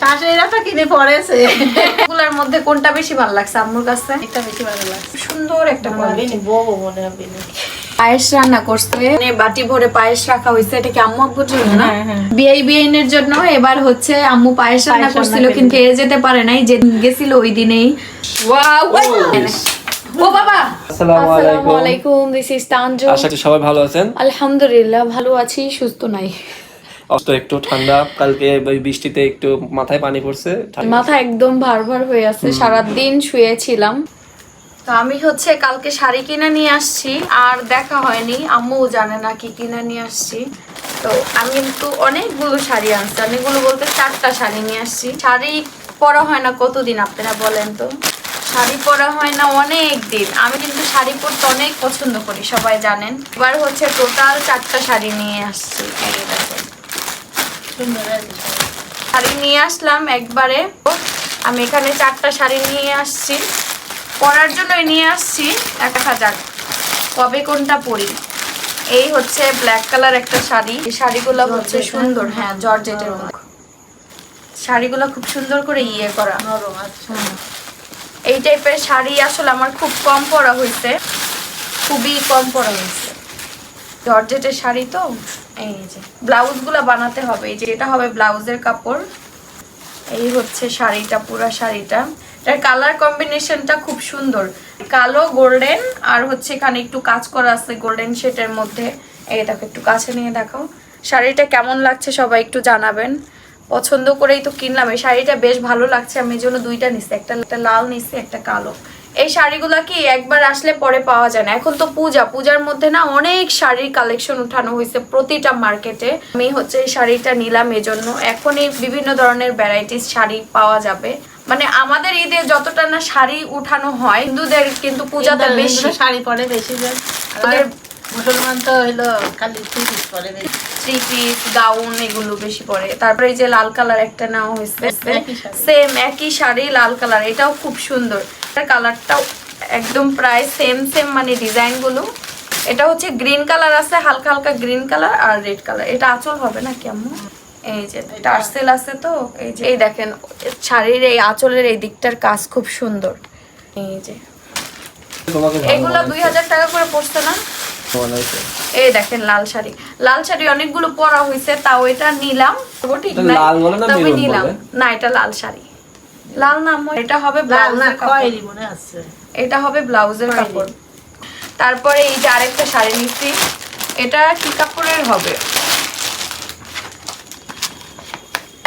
শাশুড়িরা তো কিনে পড়েছে। এগুলোর মধ্যে কোনটা বেশি ভালো লাগছে আম্মুর কাছে? এটা বেশি ভালো লাগছে। সুন্দর একটা quality। বউ মনে হবে পায়েস রান্না করছে। মানে বাটি ভরে পায়েস রাখা হয়েছে। এটা কি আম্মু আব্বুর জন্য না? হ্যাঁ, হ্যাঁ। জন্য। এবার হচ্ছে আম্মু পায়েস রান্না করছিল কিন্তু খেয়ে যেতে পারে নাই যে গেছিল ওই দিনেই। ওয়াও! ও বাবা! আসসালামু আলাইকুম। This is Tanju. আশা করি সবাই ভালো আছেন। আলহামদুলিল্লাহ ভালো আছি সুস্থ নাই। অত একটু ঠান্ডা। কালকে ওই বৃষ্টিতে একটু মাথায় পানি পড়ছে মাথা একদম ভার ভার হয়ে আছে। সারাদিন শুয়েছিলাম। তো আমি হচ্ছে কালকে শাড়ি কিনে নিয়ে আসছি আর দেখা হয়নি। আম্মুও জানে না কি কিনে নিয়ে আসছি। তো আমি কিন্তু অনেকগুলো শাড়ি আনছি। অনেকগুলো বলতে চারটা শাড়ি নিয়ে আসছি। শাড়ি পরা হয় না কতদিন আপনারা বলেন তো? শাড়ি পরা হয় না অনেক দিন। আমি কিন্তু শাড়ি পরতে অনেক পছন্দ করি সবাই জানেন। এবার হচ্ছে টোটাল চারটা শাড়ি নিয়ে আসছি। এই দেখেন। শাড়ি নিয়ে আসলাম একবারে। আমি এখানে চারটা শাড়ি নিয়ে আসছি। পরার জন্যই নিয়ে আসছি। দেখা যাক কবে কোনটা পরি? এই হচ্ছে ব্ল্যাক কালার একটা শাড়ি। এই শাড়িগুলো হচ্ছে সুন্দর হ্যাঁ জর্জেটের শাড়িগুলো খুব সুন্দর করে ইয়ে করা। নরম আছে এই টাইপের শাড়ি আসলে আমার খুব কম পরা হয়েছে। খুবই কম পরা হয়েছে। জর্জেটের শাড়ি তো? এই যে, ব্লাউজগুলো বানাতে হবে। এই যে এটা হবে ব্লাউজের কাপড়। এই হচ্ছে শাড়িটা, পুরো শাড়িটা। এটার কালার কম্বিনেশনটা খুব সুন্দর। কালো গোল্ডেন আর হচ্ছে এখানে একটু কাজ করা আছে গোল্ডেন শেডের মধ্যে। এইটাকে একটু কাছে নিয়ে দেখাও শাড়িটা কেমন লাগছে সবাই একটু জানাবেন। পছন্দ করেই তো কিনলাম। এই শাড়িটা বেশ ভালো লাগছে। আমি এই জন্য দুইটা নিচ্ছি একটা একটা লাল নিচ্ছি একটা কালো। এই শাড়িগুলো কি একবার আসলে পরে পাওয়া যায় না? এখন তো পূজা পূজার মধ্যে না অনেক শাড়ির কালেকশন উঠানো হয়েছে প্রতিটা মার্কেটে আমি হচ্ছে এই শাড়িটা নিলাম এজন্য। এখনই বিভিন্ন ধরনের ভ্যারাইটিস শাড়ি পাওয়া যাবে। মানে আমাদের ঈদে যতটা না শাড়ি উঠানো হয় হিন্দুদের কিন্তু পূজাতে হিন্দুরা বেশি। শাড়ি পরে বেশি মুসলমান তো হইল খালি থ্রি পিস পরে থ্রি পিস গাউন এগুলো বেশি পরে। তারপরে এই যে লাল কালার একটা নেওয়া হয়েছে। সেম একই শাড়ি লাল কালার এটাও খুব সুন্দর। কালারটাও একদম প্রায় সেম সেম মানে ডিজাইনগুলো। এটা হচ্ছে গ্রিন কালার আছে হালকা হালকা গ্রিন কালার আর রেড কালার এটা আঁচল হবে না কেমন এই যে টার্সেল আছে তো এই যে এই দেখেন শাড়ির এই আঁচলের এই দিকটার কাজ খুব সুন্দর। এই যে। এগুলো দুই হাজার টাকা করে পড়ছে না? এই দেখেন লাল শাড়ি। লাল শাড়ি অনেকগুলো পরা হয়েছে তাও এটা নিলাম। ঠিক না তবে নিলাম। না এটা লাল শাড়ি। লাল না এটা হবে লাল না খয়েরি মনে আছে? এটা হবে ব্লাউজের কাপড়। তারপরে এই যে আরেকটা শাড়ি নিচ্ছি এটা কি কাপড়ের হবে?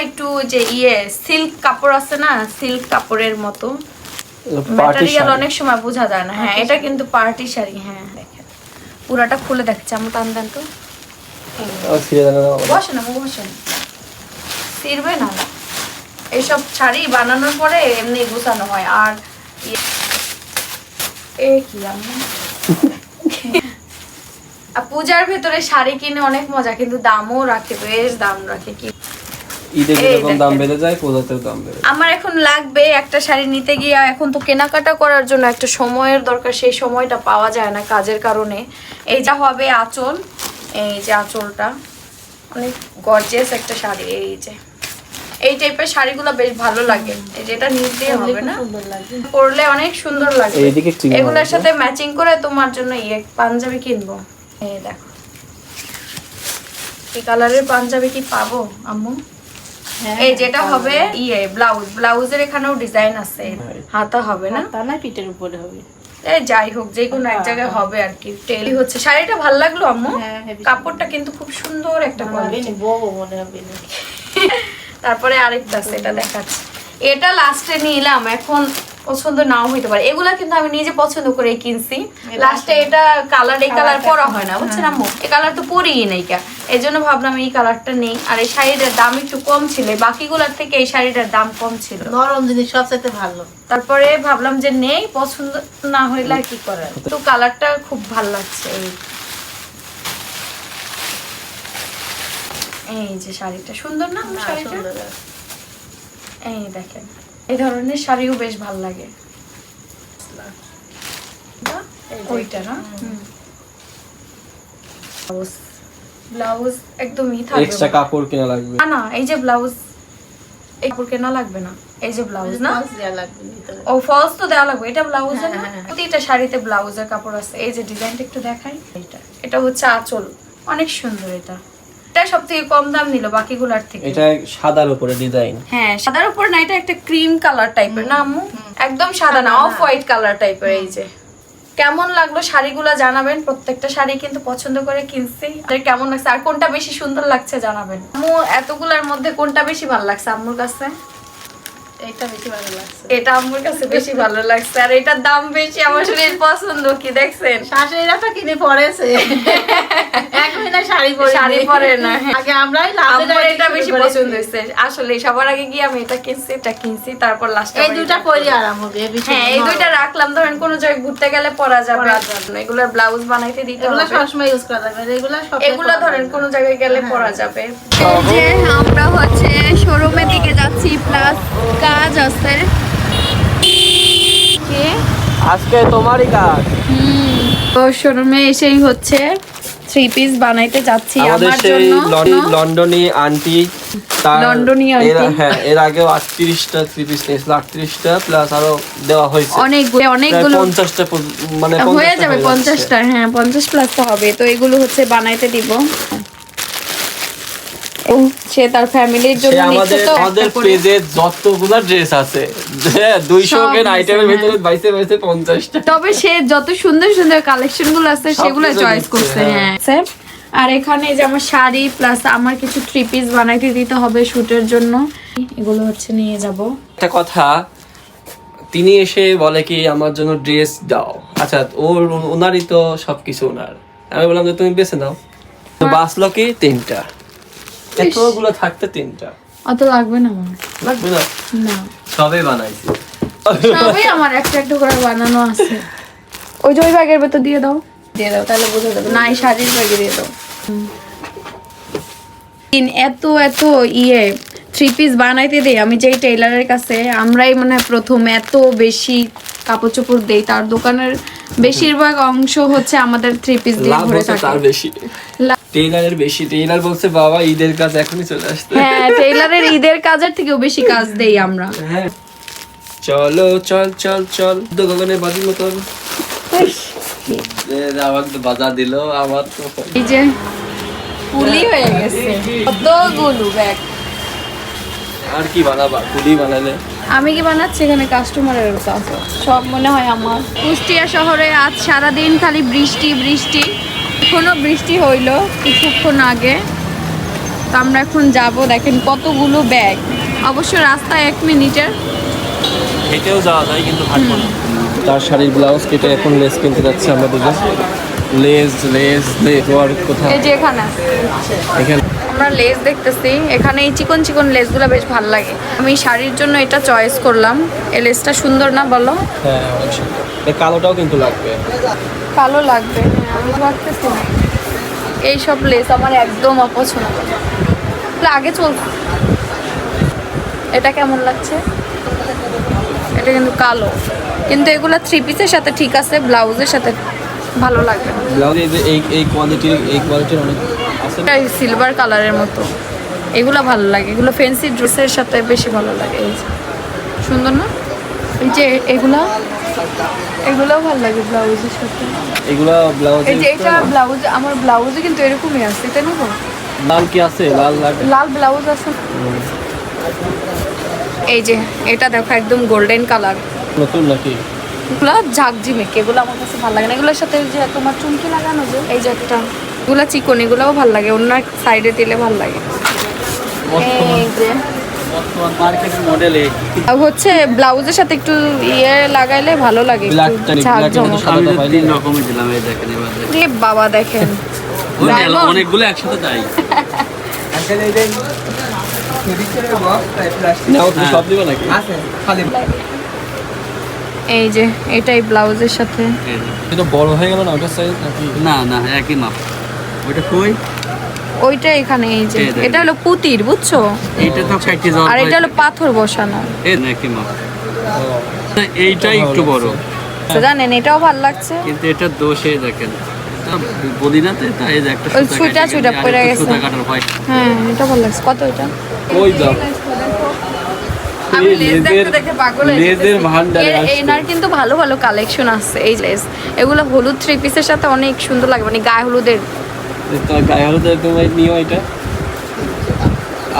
একটু যে ইয়ে সিল্ক কাপড় আছে না সিল্ক কাপড়ের মতো। পার্টি ম্যাটেরিয়াল অনেক সময় বোঝা যায় না। হ্যাঁ এটা কিন্তু পার্টি শাড়ি হ্যাঁ। দেখেন পুরাটা খুলে দেখছি আমি টান দেন তো। বসে না বসে না। ফিরবে না। এইসব শাড়ি বানানোর পরে এমনি গুছানো হয় আর ইয়ে- এ কি পূজার ভেতরে শাড়ি কিনে অনেক মজা কিন্তু দামও রাখে বেশ দাম রাখে কি ঈদে এই দাম বেড়ে যায় দাম বেড়ে আমার এখন লাগবে একটা শাড়ি নিতে গিয়ে এখন তো কেনাকাটা করার জন্য একটা সময়ের দরকার সেই সময়টা পাওয়া যায় না কাজের কারণে। এই যা হবে আঁচল এই যে আঁচলটা অনেক গর্জিয়াস একটা শাড়ি এই যে। এই টাইপের শাড়িগুলো বেশ ভালো লাগে। এই যেটা দিয়ে হবে না? পরলে অনেক সুন্দর লাগে। এগুলোর সাথে ম্যাচিং করে তোমার জন্য ইয়ে পাঞ্জাবি কিনবো। এই দেখো। এই কালারের পাঞ্জাবি কি পাবো আম্মু? হ্যাঁ, এই যেটা হবে ইয়ে ব্লাউজ ব্লাউজের এখানেও ডিজাইন আছে। হাতা হবে না? তা না পিঠের উপরে হবে। এই যাই হোক যে কোনো এক জায়গায় হবে আর কি টেলি হচ্ছে। শাড়িটা ভালো লাগল আম্মু? হ্যাঁ, কাপড়টা কিন্তু খুব সুন্দর একটা কোয়ালিটি বউ মনে হবে না তারপরে আরেকটা আছে এটা দেখাচ্ছি। এটা লাস্টে নিলাম এখন পছন্দ নাও হইতে পারে। এগুলা কিন্তু আমি নিজে পছন্দ করে কিনছি। লাস্টে এটা কালার এই কালার পরা হয় না বুঝছেন আম্মু? এই কালার তো পরিই নাই কা। এই জন্য ভাবলাম এই কালারটা নেই আর এই শাড়িটার দাম একটু কম ছিল বাকিগুলোর থেকে এই শাড়িটার দাম কম ছিল। নরম জিনিস সবচেয়ে ভালো। তারপরে ভাবলাম যে নেই পছন্দ না হইলে আর কি করার? তো কালারটা খুব ভালো লাগছে এই এই যে শাড়িটা সুন্দর না শাড়িটা? এই দেখেন এই ধরনের শাড়িও বেশ ভালো লাগে। ওইটা না? ব্লাউজ ব্লাউজ একদমই থাকবে এক্সট্রা কাপড় কিনা লাগবে। না না এই যে ব্লাউজ এই কাপড় কেনা লাগবে না। এই যে ব্লাউজ না? লাগবে ও ফলস তো দেওয়া লাগবে। এটা ব্লাউজ হ্যাঁ, না? হ্যাঁ, হ্যাঁ। প্রতিটা শাড়িতে ব্লাউজের কাপড় আছে। এই যে ডিজাইনটা একটু দেখাই। এটা এটা হচ্ছে আঁচল। অনেক সুন্দর এটা। এটা সব থেকে কম দাম নিল বাকিগুলোর থেকে। এটা সাদার উপরে ডিজাইন হ্যাঁ সাদার উপর না এটা একটা ক্রিম কালার টাইপের না আম্মু একদম সাদা না অফ হোয়াইট কালার টাইপের এই যে। কেমন লাগল শাড়িগুলো জানাবেন। প্রত্যেকটা শাড়ি কিন্তু পছন্দ করে কিনছি। আর কেমন লাগছে? আর কোনটা বেশি সুন্দর লাগছে জানাবেন। আম্মু এতগুলোর মধ্যে কোনটা বেশি ভালো লাগছে আম্মুর কাছে? এইটা বেশি ভালো লাগছে। এটা আম্মুর কাছে বেশি ভালো লাগছে। আর এটার দাম বেশি আমার শরীর পছন্দ কি দেখছেন? শাশুড়িরা তো কিনে পড়েছে এক মহিনা শাড়ি পরে শাড়ি পরে না, হ্যাঁ। আগে আমরাই আমার এটা বেশি পছন্দ হয়েছে। আসলে সবার আগে গিয়ে আমি এটা কিনছি এটা কিনছি তারপর লাস্ট এই দুটা পরে আরাম হবে হ্যাঁ এই দুইটা রাখলাম। ধরেন কোন জায়গায় ঘুরতে গেলে পরা যাবে। পরা এগুলোর ব্লাউজ বানাইতে দিতে এগুলো হবে। সবসময় ইউজ করা যাবে এগুলো সব এগুলো ধরেন কোন জায়গায় গেলে হ্যাঁ। পরা যাবে। এই যে আমরা হচ্ছে শোরুমের দিকে যাচ্ছি প্লাস কাজ আছে। কে? আজকে তোমারই কাজ। তো শোরুমে এসেই হচ্ছে থ্রি পিস বানাইতে যাচ্ছি আমাদের আমার সেই জন্য। লন্ডন- লন্ডনী আন্টি তার লন্ডনী এর- হ্যাঁ এর আগেও আটত্রিশটা থ্রি পিস নিয়েছিল আটত্রিশটা প্লাস আরও দেওয়া হয়েছে। অনেকগুলো প্রায় অনেকগুলো পঞ্চাশটা মানে হয়ে যাবে যাচ্ছে। পঞ্চাশটা হ্যাঁ পঞ্চাশ প্লাস তো হবে তো এগুলো হচ্ছে বানাইতে দিব। সে তার ফ্যামিলির জন্য আমাদের পেজে যতগুলা ড্রেস আছে হ্যাঁ দুইশো সব কেন আইটেমের। ভিতরে বাইশে বাইশে পঞ্চাশটা। তবে সে যত সুন্দর সুন্দর কালেকশনগুলো আছে সেগুলো চয়েস করছে হ্যাঁ। হ্যাঁ। আর এখানে যে আমার শাড়ি প্লাস আমার কিছু থ্রি পিস বানাইতে দিতে হবে শুটের জন্য। এগুলো হচ্ছে নিয়ে যাব। একটা কথা তিনি এসে বলে কি আমার জন্য ড্রেস দাও। আচ্ছা ওর ওনারই তো সবকিছু ওনার। আমি বললাম যে তুমি বেছে নাও। তো বাঁচলো কি তিনটা। এতগুলো থাকতে তিনটা। অত লাগবে না আমার। লাগবে না? না। সবে বানাইছি। সবই আমার একটা একটু করে বানানো আছে। ওই যে ওই ব্যাগের ভেতর দিয়ে দাও। দিয়ে দাও তাহলে বুঝে যাবে। না এই শাড়ির ব্যাগে দিয়ে দাও। তিন এত এত ইয়ে থ্রি পিস বানাইতে দেই। আমি যেই টেইলারের কাছে আমরাই মানে প্রথম এত বেশি কাপড় চোপড় দেই। তার দোকানের বেশিরভাগ অংশ হচ্ছে আমাদের থ্রি পিস দিয়ে ভরে হচ্ছে তার বেশি। টেইলারের বেশি। টেইলার বলছে বাবা ঈদের কাজ এখনই চলে আসতে হ্যাঁ টেইলারের ঈদের কাজের থেকেও বেশি কাজ দেই আমরা। হ্যাঁ। চলো চল চল চল। তো গগনে বাজির মতন। আমাকে তো বাজার দিল আমার তো এই যে ফুলি হয়ে গেছে। কতগুলো ব্যাগ আর কি বানাবা? পুলি বানালে। আমি কি বানাচ্ছি এখানে কাস্টমারের সব মনে হয় আমার। কুষ্টিয়া শহরে আজ সারাদিন খালি বৃষ্টি বৃষ্টি। এখনও বৃষ্টি হইল কিছুক্ষণ আগে। তো আমরা এখন যাব দেখেন কতগুলো ব্যাগ অবশ্য রাস্তায় এক মিনিটের। হেঁটেও যাওয়া যায় কিন্তু তার শাড়ির ব্লাউজ কেটে এখন লেস কিনতে যাচ্ছে আমরা দুজন। লেস লেস লেস ওর কোথায়? এই যে এখানে এখানে। আমরা লেস দেখতেছি। এখানে এই চিকন চিকন লেসগুলো বেশ ভালো লাগে। আমি শাড়ির জন্য এটা চয়েস করলাম। এই লেসটা সুন্দর না বলো? হ্যাঁ এই কালোটাও কিন্তু লাগবে। কালো লাগবে। আমি ভাবতেছি এই সব লেস আমার একদম অপছন্দ। আগে চল। এটা কেমন লাগছে? এটা কিন্তু কালো। কিন্তু এগুলো থ্রি পিসের সাথে ঠিক আছে ব্লাউজের সাথে ভালো লাগবে। ব্লাউজ এই এই কোয়ালিটির এই কোয়ালিটির অনেক আছে। সিলভার কালারের মতো। এগুলো ভালো লাগে। এগুলো ফ্যান্সি ড্রেসের সাথে বেশি ভালো লাগে। এই সুন্দর না? এই যে এগুলো? এগুলোও ভালো লাগে ব্লাউজের সাথে। এগুলা ব্লাউজ এই যে এটা ব্লাউজ আমার ব্লাউজে কিন্তু এরকমই আছে এটা নেব লাল কি আছে? লাল লাল ব্লাউজ আছে। এই যে এটা দেখো একদম গোল্ডেন কালার নতুন নাকি? এগুলো ঝাকঝিমেক এগুলো আমার কাছে ভালো লাগে না। এগুলোর সাথে ওই যে তোমার চুমকি লাগানো যে এই যে একটা এগুলো চিকন এগুলোও ভালো লাগে অন্য সাইডে দিলে ভালো লাগে। এই যে। হচ্ছে ব্লাউজের সাথে একটু ইয়ে লাগাইলে ভালো লাগে বাবা দেখেন। অনেকগুলো একসাথে তাই। নাও তুমি সব দিবে নাকি? এই যে এটাই ব্লাউজের সাথে। এটা বড় হয়ে গেল না ওটা সাইজ নাকি? না না একই মাপ। ওইটা কই? ওইটা এখানে এই যে। এটা হলো পুতির বুঝছ? এইটা তো কাটতে যাওয়ার আর এটা হলো পাথর বসানো। এই না একই মাপ। এইটাই একটু বড়। তো জানেন এটাও ভালো লাগছে। কিন্তু এটা দোষে দেখেন। বলি না তো যে একটা সুতা কাটি। কাটার হয় হ্যাঁ এটা ভালো লাগছে। কত এটা? ওই দাও। আমি লেজের দেখতে পাগল লেজের ভান্ডারে আসছে। এনার কিন্তু ভালো ভালো কালেকশন আছে এই লেস। এগুলো হলুদ থ্রি পিসের সাথে অনেক সুন্দর লাগে মানে গায়ে হলুদের। গায়ে নিও এটা।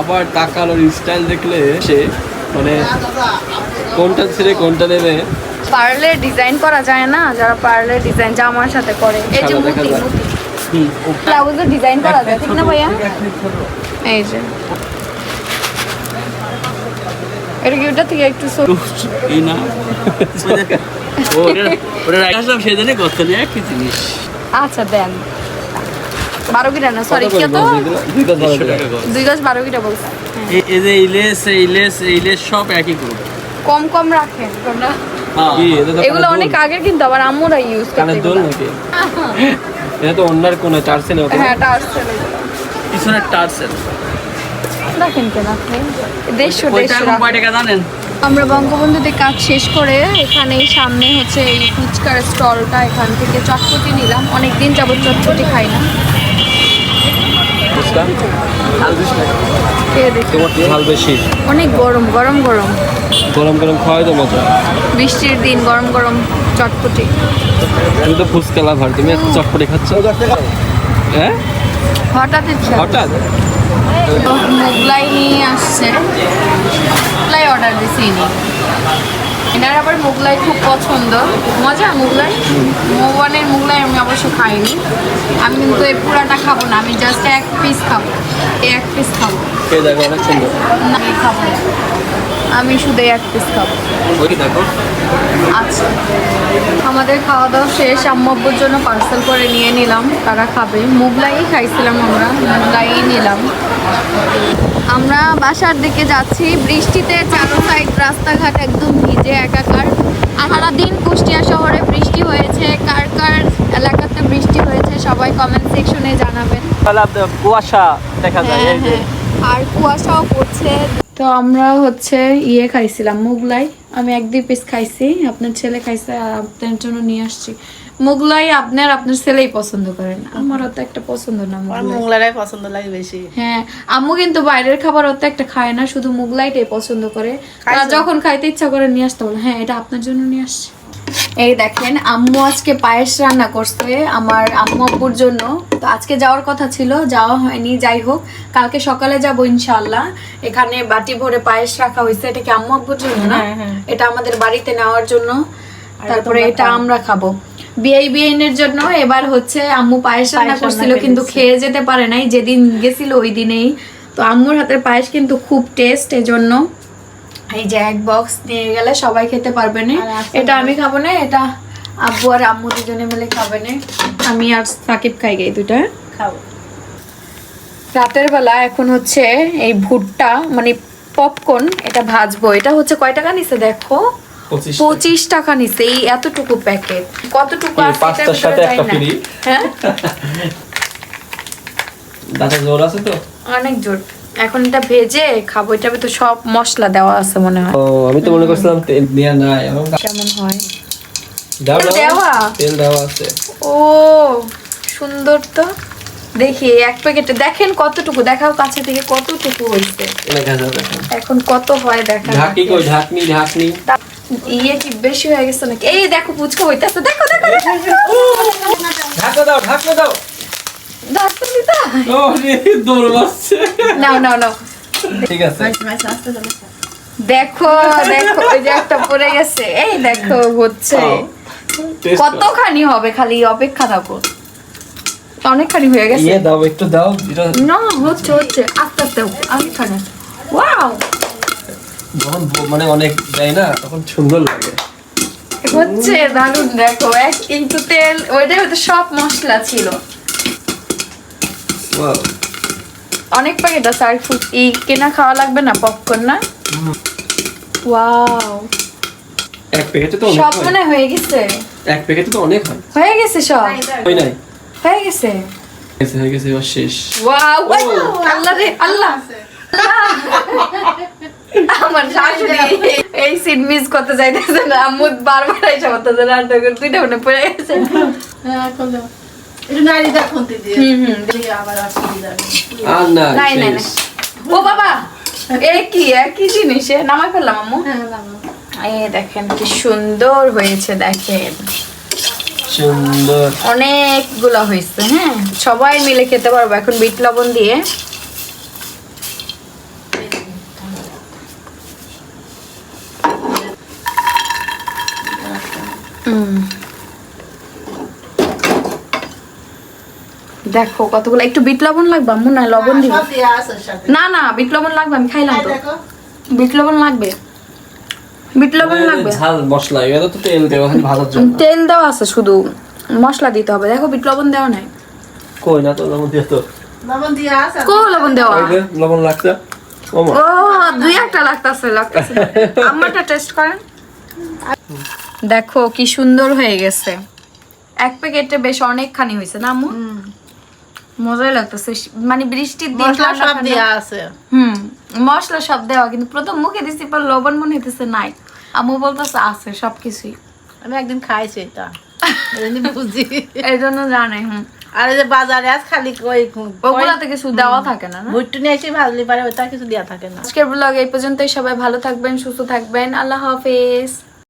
আবার টাকার স্টাইল দেখলে সে মানে কোনটা ছেড়ে কোনটা নেবে? পার্লে ডিজাইন করা যায় না যারা পার্লে ডিজাইন জামার সাথে করে। এই যে মুতি মুতি। হুম, ডিজাইন করা যায় ঠিক না ভাইয়া? এই যে। এটা কি ওটা থেকে একটু এই না। ও, ওটা- ওটা রাখা আসলাম সেদিনে করতে নেই একই জিনিস। আচ্ছা দেন। বারো কিটা না? সরি কত করে কত বলছে এগুলো? দুইটা ধরো দেড়শো করে। টাকা গজ। দুই গাছ বারো কিটা বলছে এই- এই যে ইলেস ইলেস ইলেস সব একই করবে কম কম রাখেন তো এগুলো অনেক? আগের কিন্তু আবার আম্মুরা ইউজ করতে কানের দোল নাকি? এটা তো অন্যার কোনো নেই হ্যাঁ এটা পিছনে টার্সেল রাখেন কেন আপনি দেড়শো দেড়শো জানেন? আমরা বঙ্গবন্ধুতে কাজ শেষ করে এখানে সামনে হচ্ছে এই ফুচকার স্টলটা এখান থেকে চটপটি নিলাম। অনেক দিন যাবত চটপটি খাই না। অনেক গরম গরম গরম। গরম গরম খাওয়াই তো মজা। বৃষ্টির দিন গরম গরম চটপটি। আমি তো ফুচকা লাভার। তুমি এত চটপটি খাচ্ছ? হ্যাঁ? হঠাৎ হঠাৎ? মোগলাই নিয়ে আসছে। মোগলাই অর্ডার দিছি ইনি। এনার আবার মোগলাই খুব পছন্দ। মজা মোগলাই মোবানের মোগলাই আমি অবশ্য খাইনি। আমি কিন্তু এই পুরাটা খাব না আমি জাস্ট এক পিস খাব। এক পিস খাব। না আমি খাব। আমি শুধু এক পিস খাব। আচ্ছা। আমাদের খাওয়া দাওয়া শেষ আম্মাব্বুর জন্য পার্সেল করে নিয়ে নিলাম। তারা খাবে। মুগলাই খাইছিলাম আমরা। মুগলাই নিলাম। আমরা বাসার দিকে যাচ্ছি। বৃষ্টিতে চারো সাইড রাস্তাঘাট একদম ভিজে একাকার। সারাদিন কুষ্টিয়া শহরে বৃষ্টি হয়েছে। কার কার এলাকাতে বৃষ্টি হয়েছে সবাই কমেন্ট সেকশনে জানাবেন। কুয়াশা দেখা যায় হ্যাঁ হ্যাঁ। আর কুয়াশাও পড়ছে। তো আমরা হচ্ছে ইয়ে খাইছিলাম মুগলাই। আমি এক দুই পিস খাইছি। আপনার ছেলে খাইছে আপনার জন্য নিয়ে আসছি। মুগলাই আপনার আপনার ছেলেই পছন্দ করেন। আমার অত একটা পছন্দ না মুগলাই। মোগলারাই পছন্দ লাগে বেশি। হ্যাঁ আম্মু কিন্তু বাইরের খাবার অত একটা খায় না শুধু মুগলাইটাই পছন্দ করে। আর যখন খাইতে ইচ্ছা করে নিয়ে আসতে বলে হ্যাঁ এটা আপনার জন্য নিয়ে আসছি। এই দেখেন আম্মু আজকে পায়েস রান্না করছে আমার আম্মু আব্বুর জন্য। তো আজকে যাওয়ার কথা ছিল যাওয়া হয়নি যাই হোক কালকে সকালে যাব ইনশাল্লাহ এখানে বাটি ভরে পায়েস রাখা হয়েছে এটা কি আম্মু আব্বুর জন্য না? হ্যাঁ, হ্যাঁ। এটা আমাদের বাড়িতে নেওয়ার জন্য। তারপরে এটা আমরা খাব। বিআই বিআইনের জন্য এবার হচ্ছে আম্মু পায়েস রান্না করছিল কিন্তু খেয়ে যেতে পারে নাই যেদিন গেছিল ওই দিনেই। তো আম্মুর হাতের পায়েস কিন্তু খুব টেস্ট এজন্য এই যে এক বক্স নিয়ে গেলে সবাই খেতে পারবে না। এটা আমি খাব না এটা আব্বু আর আম্মু দুজনে মিলে খাবে না। আমি আর সাকিব খাই গে দুটা খাও রাতের বেলা এখন হচ্ছে এই ভুট্টা মানে পপকর্ন এটা ভাজবো। এটা হচ্ছে কয় টাকা নিছে দেখো? পঁচিশ টাকা। নিছে এই এতটুকু প্যাকেট কতটুকু আছে পাঁচটার সাথে একটা ফ্রি। হ্যাঁ? দাঁতে জোর আছে তো? অনেক জোর। এখন এটা ভেজে খাব এটা তো সব মশলা দেওয়া আছে মনে হয়। ও আমি তো মনে করছিলাম তেল দেওয়া নাই কেমন হয়? দাও দাও। দেওয়া? তেল দেওয়া আছে। ও সুন্দর তো। দেখি এক প্যাকেটে দেখেন কতটুকু দেখাও কাছে থেকে কতটুকু হয়েছে। এখন। কত হয় দেখা ঢাকি কই? ঢাকনি ঢাকনি। ইয়ে কি বেশি হয়ে গেছে নাকি? এই দেখো পুচকা হইতেছে। দেখো দেখো। ঢাকা দাও ঢাকা দাও। দিতা ও রে দৌড় মারছে। নাও নাও নাও। ঠিক আছে। দেখো দেখো ওই যে একটা পড়ে গেছে। এই দেখো হচ্ছে। কতখানি হবে খালি? অপেক্ষা থাকো। অনেকখানি হয়ে গেছে। ইয়ে দাও একটু দাও। না হচ্ছে হচ্ছে। আস্তে আস্তে অনেকখানি ওয়াও! যখন মানে অনেক দেয় না তখন সুন্দর লাগে। হচ্ছে দারুণ দেখো এক কিন্তু তেল ওইটাই হয়তো সব মশলা ছিল. অনেক প্যাকেট আছে আর ফুড ই কেনা খাওয়া লাগবে না পপকর্ন না? ওয়াও এক প্যাকেটে তো সব মনে হয়ে গেছে। এক প্যাকেটে তো অনেক হয়। হয়ে গেছে সব? হয় নাই? হয়ে গেছে? গেছে হয়ে গেছে এবার শেষ। ওয়াও আল্লাহ রে আল্লাহ। আমার শাশুড়ি এই সিন মিস করতে চাইতেছে না আম্মু বারবার এসে করতেছে রান্না করে দুইটা মনে পড়ে গেছে। হ্যাঁ। ও বাবা এ কি একই জিনিস? এ? নামাই ফেললাম আম্মু। এই দেখেন কি সুন্দর হয়েছে দেখেন। সুন্দর। অনেকগুলো হয়েছে হ্যাঁ? সবাই মিলে খেতে পারব এখন বিট লবণ দিয়ে। দেখো কতগুলো একটু বিট লবণ লাগবে আম্মু না লবণ দিব? আছে সাথে। না না বিট লবণ লাগবে আমি খাইলাম তো। দেখো। বিট লবণ লাগবে? বিট লবণ লাগবে? ঝাল মশলা এটা তো তেল দেওয়া খালি ভাজার জন্য। তেল দেওয়া আছে শুধু মশলা দিতে হবে। দেখো বিট লবণ দেওয়া নাই। কই না তো লবণ দিয়ে তো। লবণ দিয়া আছে কো লবণ দেওয়া? এই লবণ লাগছে। ও দুই একটা লাগতাছে লাগতাছে। আমারটা টেস্ট করেন। দেখো কি সুন্দর হয়ে গেছে। এক প্যাকেটে বেশ অনেকখানি হয়েছে না আম্মু মজাই লাগতেছে। মানে বৃষ্টির দিন সব। দিয়া আছে। হুম মশলা সব দেওয়া কিন্তু প্রথম মুখে দিছি পর লবণ মনে হইতেছে নাই। আম্মু বলতেছে আছে সবকিছুই। আমি একদিন খাইছি এটা। বুঝি। এই জন্য জানে হুম। আর যে বাজারে আজ খালি ওই ওগুলাতে কিছু দেওয়া থাকে না না? ভুট্টু নিয়ে এসে ভাজলি পারে ওটা কিছু দেওয়া থাকে না। আজকের ব্লগ এই পর্যন্তই সবাই ভালো থাকবেন সুস্থ থাকবেন। আল্লাহ হাফেজ।